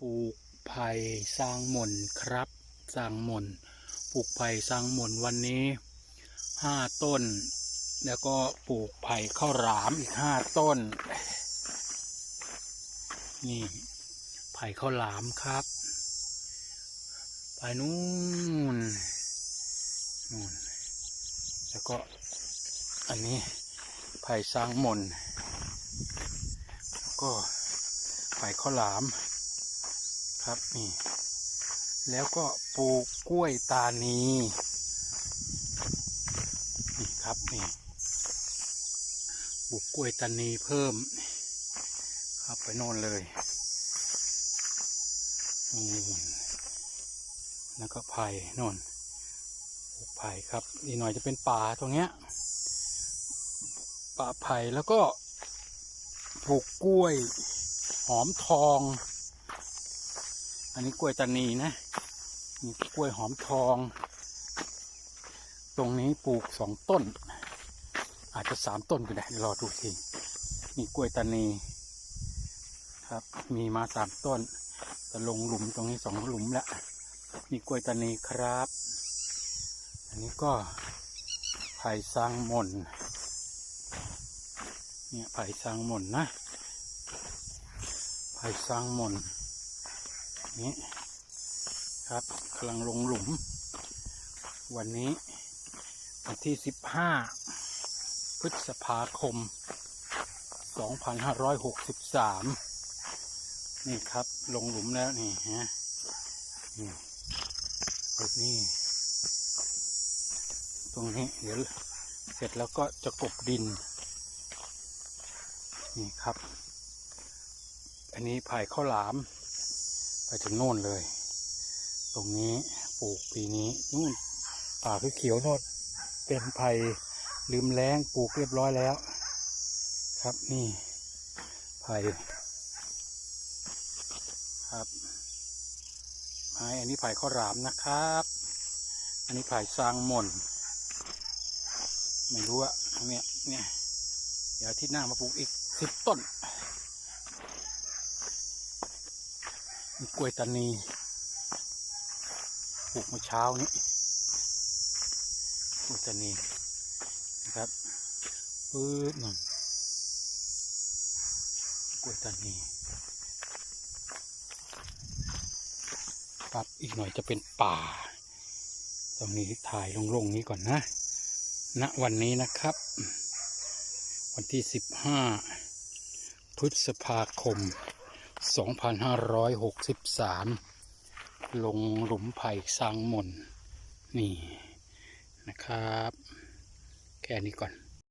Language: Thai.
ปลูกไผ่สร้างหม่นครับ สร้างหม่นปลูกไผ่สร้างหม่นวันนี้ห้าต้น แล้วก็ปลูกไผ่ข้าวหลามอีกห้าต้น นี่ไผ่ข้าวหลามครับไปนู่นนู่นแล้วก็อันนี้ไผ่สร้างหม่นแล้วก็ไผ่ข้าวหลาม ครับนี่ แล้วก็ปลูกกล้วยตานีนี่ครับนี่ปลูกกล้วยตานีเพิ่มครับไปโน่นเลยนู่แล้วก็ไผ่โน่นปลูกไผ่ครับอีกหน่อยจะเป็นป่าตรงเนี้ยป่าไผ่แล้วก็ปลูกกล้วยหอมทอง อันนี้กล้วยตานีนะนี่กล้วยหอมทอง ตรงนี้ปลูกสองต้น อาจจะสามต้นก็ได้รอดูทีนี่กล้วยตานีครับ มีมาสามต้น จะลงหลุมตรงนี้สองหลุมแล้วนี่กล้วยตานีครับ อันนี้ก็ไผ่สร้างมนเนี่ยไผ่สร้างมนนะไผ่สร้างม่น นี่ครับกำลังลงหลุม วันนี้วันที่สิบห้าพฤษภาคมสองพันห้าร้อยหกสิบสามนี่ครับลงหลุมแล้วนี่ฮะนี่นี้ตรงนี้เดี๋ยวเสร็จแล้วก็จะกบดิน นี่ครับ อันนี้ไผ่ข้าวหลาม ไปถึงโน่นเลย ตรงนี้ปลูกปีนี้นู่นป่าเขียวโน่นเป็นไผ่ลืมแล้งปลูกเรียบร้อยแล้ว ครับนี่ไผ่ครับไม้อันนี้ไผ่ข้าวหลามนะครับ อันนี้ไผ่ซางหม่นไม่รู้อะเนี่ยเนี่ยเดี๋ยวที่หน้ามาปลูกอีกสิบต้น มีกล้วยตานีปลูกเมื่อเช้านี้กล้วยตานีนะครับปื๊ดหน่อยกล้วยตานีครับอีกหน่อยจะเป็นป่า ตรงนี้ถ่ายลงๆนี้ก่อนนะณวันนี้นะครับ วันที่15พฤษภาคม 2563 ลงหลุมไผ่สร้างมนนี่นะครับ แค่นี้ก่อน